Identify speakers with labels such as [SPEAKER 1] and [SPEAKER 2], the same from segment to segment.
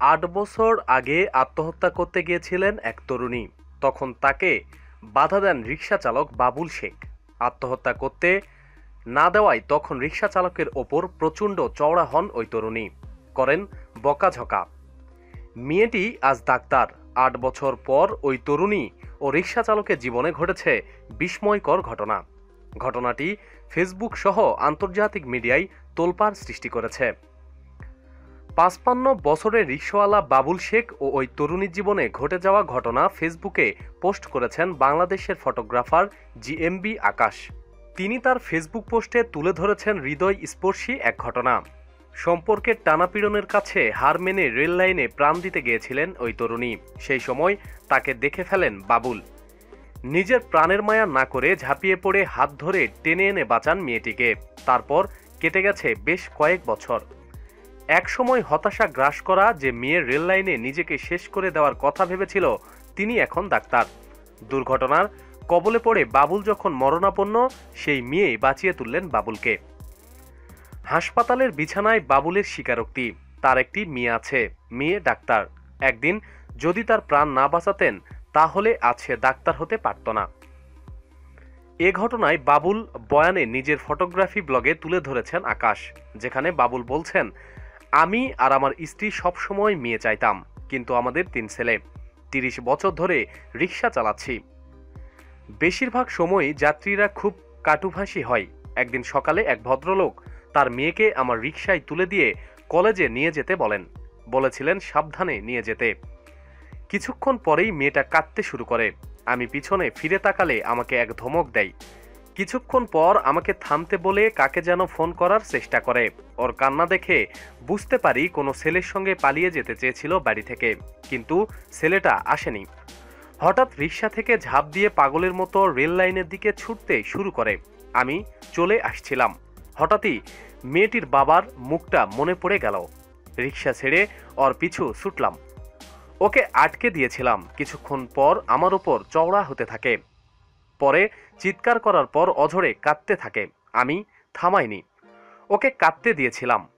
[SPEAKER 1] আট বছর আগে আত্মহত্যা করতে গিয়েছিলেন এক তরুণী। তখন তাকে বাধা দেন রিক্সা চালক বাবুল শেখ। আত্মহত্যা করতে না দেওয়ায় তখন রিক্সা চালকের ওপর প্রচণ্ড চওড়া হন ওই তরুণী। করেন বকাঝকা। মেয়েটি আজ ডাক্তার। আট বছর পর ওই তরুণী ও রিক্সা চালকের জীবনে ঘটেছে বিস্ময়কর ঘটনা। ঘটনাটি ফেসবুক সহ আন্তর্জাতিক মিডিয়ায় তোলপাড় সৃষ্টি করেছে। পাঁচপান্ন বছরের রিক্সাওয়ালা বাবুল শেখ ও ওই তরুণীর জীবনে ঘটে যাওয়া ঘটনা ফেসবুকে পোস্ট করেছেন বাংলাদেশের ফটোগ্রাফার জিএমবি আকাশ। তিনি তার ফেসবুক পোস্টে তুলে ধরেছেন হৃদয় স্পর্শী এক ঘটনা। সম্পর্কের টানাপীড়নের কাছে হার মেনে রেল লাইনে প্রাণ দিতে গিয়েছিলেন ওই তরুণী। সেই সময় তাকে দেখে ফেলেন বাবুল। নিজের প্রাণের মায়া না করে ঝাঁপিয়ে পড়ে হাত ধরে টেনে এনে বাঁচান মেয়েটিকে। তারপর কেটে গেছে বেশ কয়েক বছর। একসময় হতাশা গ্রাস করা যে মেয়ের রেল লাইনে নিজেকে শেষ করে দেওয়ার কথা ভেবেছিল, তিনি এখন ডাক্তার। দুর্ঘটনার কবলে পড়ে বাবুল যখন মরণাপন্ন, সেই মেয়েই বাঁচিয়ে তুললেন বাবুলকে। হাসপাতালের বিছানায় বাবুলের স্বীকারোক্তি। তার একটি মেয়ে আছে, মেয়ে ডাক্তার। একদিন যদি তার প্রাণ না বাঁচাতেন, তাহলে আছে ডাক্তার হতে পারত না। এ ঘটনায় বাবুল বয়ানে নিজের ফটোগ্রাফি ব্লগে তুলে ধরেছেন আকাশ, যেখানে বাবুল বলছেন আমি আর আমার স্ত্রী সবসময় মেয়ে চাইতাম, কিন্তু আমাদের তিন ছেলে। তিরিশ বছর ধরে রিক্সা চালাচ্ছি। বেশিরভাগ সময়ই যাত্রীরা খুব কাটুভাষী হয়। একদিন সকালে এক ভদ্রলোক তার মেয়েকে আমার রিক্সায় তুলে দিয়ে কলেজে নিয়ে যেতে বলেন। বলেছিলেন সাবধানে নিয়ে যেতে। কিছুক্ষণ পরেই মেয়েটা কাঁদতে শুরু করে। আমি পিছনে ফিরে তাকালে আমাকে এক ধমক দেয়। কিছুক্ষণ পর আমাকে থামতে বলে কাকে যেন ফোন করার চেষ্টা করে। ওর কান্না দেখে বুঝতে পারি কোনো ছেলের সঙ্গে পালিয়ে যেতে চেয়েছিল বাড়ি থেকে, কিন্তু ছেলেটা আসেনি। হঠাৎ রিক্সা থেকে ঝাঁপ দিয়ে পাগলের মতো রেল লাইনের দিকে ছুটতে শুরু করে। আমি চলে আসছিলাম। হঠাৎই মেয়েটির বাবার মুখটা মনে পড়ে গেল। রিক্সা ছেড়ে ওর পিছু ছুটলাম। ওকে আটকে দিয়েছিলাম। কিছুক্ষণ পর আমার ওপর চওড়া হতে থাকে। পরে চিৎকার করার পর অঝরে কাঁদতে থাকে। আমি থামাইনি। ওকে কাঁদতে দিয়েছিলাম।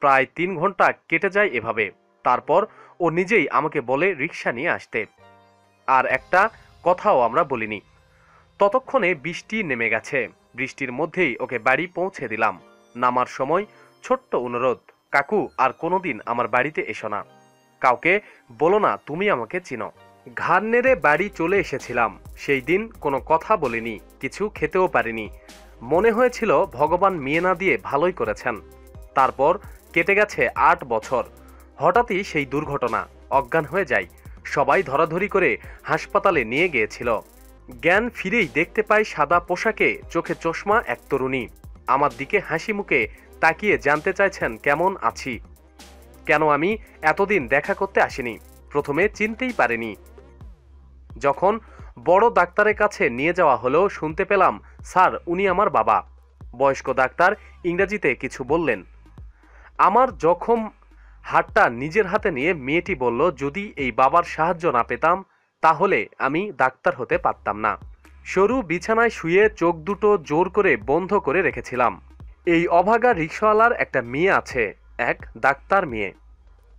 [SPEAKER 1] প্রায় তিন ঘণ্টা কেটে যায় এভাবে। তারপর ও নিজেই আমাকে বলে রিক্সা নিয়ে আসতে। আর একটা কথাও আমরা বলিনি। ততক্ষণে বৃষ্টি নেমে গেছে। বৃষ্টির মধ্যেই ওকে বাড়ি পৌঁছে দিলাম। নামার সময় ছোট্ট অনুরোধ, কাকু, আর কোনোদিন আমার বাড়িতে এসো না। কাউকে বলো না, তুমি আমাকে চিনো। ঘাড় নেড়ে বাড়ি চলে এসেছিলাম। সেই দিন কোনো কথা বলিনি, কিছু খেতেও পারিনি। মনে হয়েছিল ভগবান মেয়ে না দিয়ে ভালোই করেছেন। তারপর কেটে গেছে আট বছর। হঠাৎই সেই দুর্ঘটনা, অজ্ঞান হয়ে যায় সবাই ধরাধরি করে হাসপাতালে নিয়ে গিয়েছিল। জ্ঞান ফিরেই দেখতে পাই সাদা পোশাকে চোখে চশমা এক তরুণী। আমার দিকে হাসি মুখে তাকিয়ে জানতে চাইছেন, কেমন আছি? কেন আমি এতদিন দেখা করতে আসিনি। প্রথমে চিনতেই পারিনি। যখন বড় ডাক্তারের কাছে নিয়ে যাওয়া হলেও শুনতে পেলাম, স্যার, উনি আমার বাবা। বয়স্ক ডাক্তার ইংরেজিতে কিছু বললেন। আমার জখম হাতটা নিজের হাতে নিয়ে মেয়েটি বলল, যদি এই বাবার সাহায্য না পেতাম, তাহলে আমি ডাক্তার হতে পারতাম না। সরু বিছানায় শুয়ে চোখ দুটো জোর করে বন্ধ করে রেখেছিলাম। এই অভাগা রিক্সাওয়ালার একটা মেয়ে আছে, এক ডাক্তার মেয়ে।